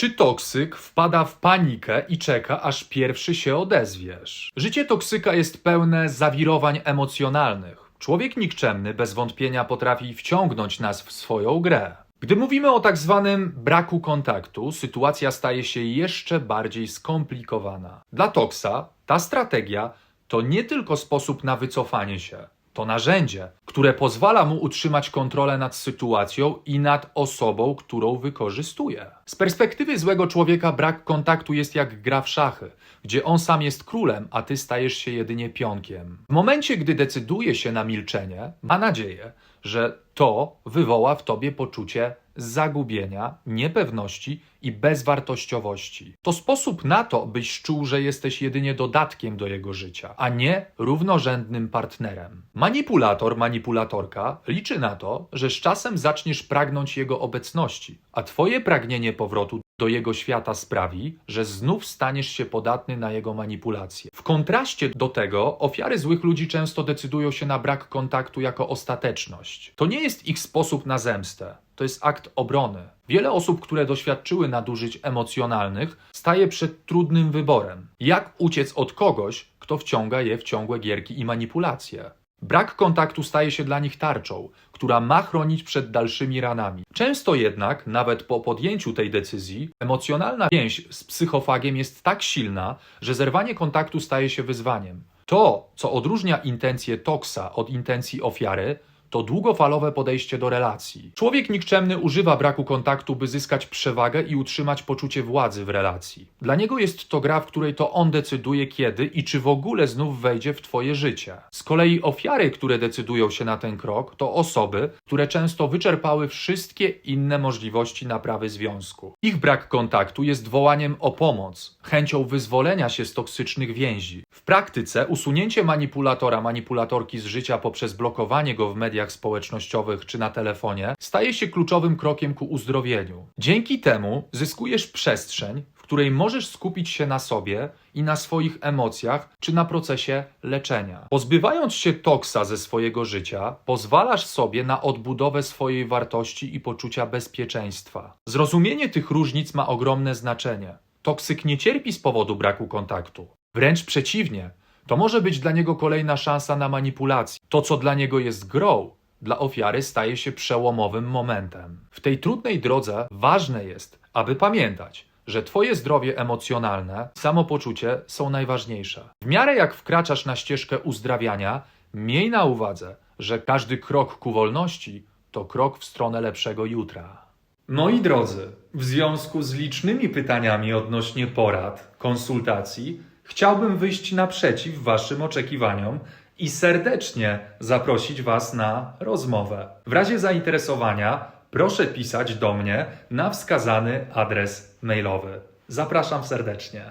Czy toksyk wpada w panikę i czeka, aż pierwszy się odezwiesz? Życie toksyka jest pełne zawirowań emocjonalnych. Człowiek nikczemny bez wątpienia potrafi wciągnąć nas w swoją grę. Gdy mówimy o tak zwanym braku kontaktu, sytuacja staje się jeszcze bardziej skomplikowana. Dla Toksa ta strategia to nie tylko sposób na wycofanie się, to narzędzie, które pozwala mu utrzymać kontrolę nad sytuacją i nad osobą, którą wykorzystuje. Z perspektywy złego człowieka brak kontaktu jest jak gra w szachy, gdzie on sam jest królem, a ty stajesz się jedynie pionkiem. W momencie, gdy decyduje się na milczenie, ma nadzieję, że to wywoła w tobie poczucie zagubienia, niepewności i bezwartościowości. To sposób na to, byś czuł, że jesteś jedynie dodatkiem do jego życia, a nie równorzędnym partnerem. Manipulator, manipulatorka liczy na to, że z czasem zaczniesz pragnąć jego obecności, a twoje pragnienie powrotu do jego świata sprawi, że znów staniesz się podatny na jego manipulacje. W kontraście do tego, ofiary złych ludzi często decydują się na brak kontaktu jako ostateczność. To nie jest ich sposób na zemstę, to jest akt obrony. Wiele osób, które doświadczyły nadużyć emocjonalnych, staje przed trudnym wyborem. Jak uciec od kogoś, kto wciąga je w ciągłe gierki i manipulacje? Brak kontaktu staje się dla nich tarczą, która ma chronić przed dalszymi ranami. Często jednak, nawet po podjęciu tej decyzji, emocjonalna więź z psychofagiem jest tak silna, że zerwanie kontaktu staje się wyzwaniem. To, co odróżnia intencje toksa od intencji ofiary, to długofalowe podejście do relacji. Człowiek nikczemny używa braku kontaktu, by zyskać przewagę i utrzymać poczucie władzy w relacji. Dla niego jest to gra, w której to on decyduje kiedy i czy w ogóle znów wejdzie w twoje życie. Z kolei ofiary, które decydują się na ten krok, to osoby, które często wyczerpały wszystkie inne możliwości naprawy związku. Ich brak kontaktu jest wołaniem o pomoc, chęcią wyzwolenia się z toksycznych więzi. W praktyce usunięcie manipulatora, manipulatorki z życia poprzez blokowanie go w mediach społecznościowych czy na telefonie staje się kluczowym krokiem ku uzdrowieniu. Dzięki temu zyskujesz przestrzeń, w której możesz skupić się na sobie i na swoich emocjach czy na procesie leczenia. Pozbywając się toksa ze swojego życia, pozwalasz sobie na odbudowę swojej wartości i poczucia bezpieczeństwa. Zrozumienie tych różnic ma ogromne znaczenie. Toksyk nie cierpi z powodu braku kontaktu. Wręcz przeciwnie, to może być dla niego kolejna szansa na manipulację. To, co dla niego jest grą, dla ofiary staje się przełomowym momentem. W tej trudnej drodze ważne jest, aby pamiętać, że Twoje zdrowie emocjonalne, samopoczucie są najważniejsze. W miarę jak wkraczasz na ścieżkę uzdrawiania, miej na uwadze, że każdy krok ku wolności to krok w stronę lepszego jutra. Moi drodzy, w związku z licznymi pytaniami odnośnie porad, konsultacji, chciałbym wyjść naprzeciw Waszym oczekiwaniom i serdecznie zaprosić Was na rozmowę. W razie zainteresowania proszę pisać do mnie na wskazany adres mailowy. Zapraszam serdecznie.